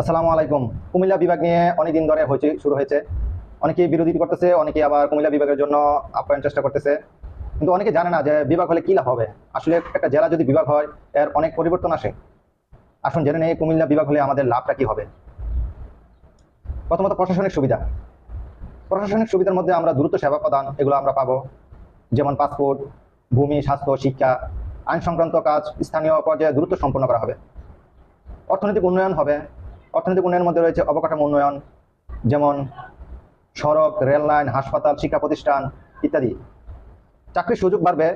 আসসালামু আলাইকুম। কুমিল্লা বিভাগ নিয়ে অনেকদিন ধরে হয়েছে শুরু হয়েছে। অনেকেই বিরোধী করতেছে, অনেকেই আবার কুমিল্লা বিভাগের জন্য আপ্যায়ন চেষ্টা করতেছে। কিন্তু অনেকে জানে না যে বিভাগ হলে কী লাভ হবে। আসলে একটা জেলা যদি বিভাগ হয়, এর অনেক পরিবর্তন আসে। আসুন জেনে নেই কুমিল্লা বিভাগ হলে আমাদের লাভটা কী হবে। প্রথমত প্রশাসনিক সুবিধা। প্রশাসনিক সুবিধার মধ্যে আমরা দ্রুত সেবা প্রদান, এগুলো আমরা পাবো। যেমন পাসপোর্ট, ভূমি, স্বাস্থ্য, শিক্ষা, আইন সংক্রান্ত কাজ, স্থানীয় পর্যায়ে দ্রুত সম্পন্ন করা হবে। অর্থনৈতিক উন্নয়ন হবে। অর্থনৈতিক উন্নয়নের মধ্যে রয়েছে অবকাঠামো উন্নয়ন, যেমন সড়ক, রেল লাইন, হাসপাতাল, শিক্ষা প্রতিষ্ঠান ইত্যাদি। চাকরির সুযোগ বাড়বে,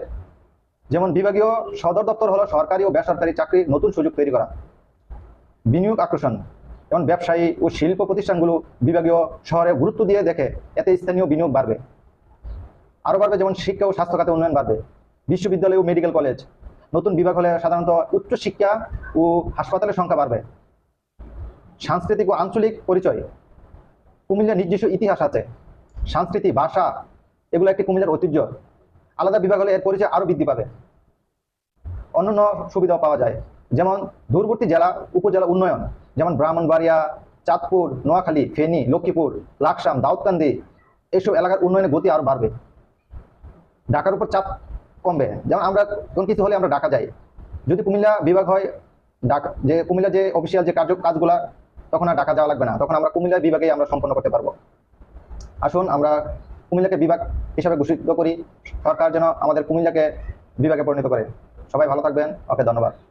যেমন বিভাগীয় সদর দপ্তর হলো সরকারি ও বেসরকারি চাকরির নতুন সুযোগ তৈরি করা। বিনিয়োগ আকর্ষণ, যেমন ব্যবসায়ী ও শিল্প প্রতিষ্ঠানগুলো বিভাগীয় শহরে গুরুত্ব দিয়ে দেখে, এতে স্থানীয় বিনিয়োগ বাড়বে। আরও বাড়বে যেমন শিক্ষা ও স্বাস্থ্য খাতে উন্নয়ন বাড়বে। বিশ্ববিদ্যালয় ও মেডিকেল কলেজ, নতুন বিভাগ হলে সাধারণত উচ্চশিক্ষা ও হাসপাতালের সংখ্যা বাড়বে। সাংস্কৃতিক ও আঞ্চলিক পরিচয়। কুমিল্লার নিজস্ব ইতিহাস আছে। সংস্কৃতি ভাষা, এগুলো একটি কুমিল্লার ঐতিহ্য। আলাদা বিভাগ হলে এর পরিচয় আরও বৃদ্ধি পাবে। অন্যান্য সুবিধাও পাওয়া যায়। যেমন দূরবর্তী জেলা, উপজেলা উন্নয়ন, যেমন ব্রাহ্মণবাড়িয়া, চাঁদপুর, নোয়াখালী, ফেনী, লক্ষ্মীপুর, লাকসাম, দাউদকান্দি এইসব এলাকার উন্নয়নের গতি আরও বাড়বে। ঢাকার উপর চাপ কমবে। যেমন আমরা কোন কিছু হলে আমরা ঢাকা যাই। যদি কুমিল্লা বিভাগ হয়, ঢাকা যে কুমিল্লা যে অফিসিয়াল যে কার্য কাজগুলা তখন আর ঢাকা যাওয়া লাগবে না। তখন আমরা কুমিল্লা বিভাগেই আমরা সম্পন্ন করতে পারব। আসুন, আমরা কুমিল্লাকে বিভাগ হিসাবে ঘোষিত করি। সরকার যেন আমাদের কুমিল্লাকে বিভাগে পরিণত করে। সবাই ভালো থাকবেন। ওকে, ধন্যবাদ।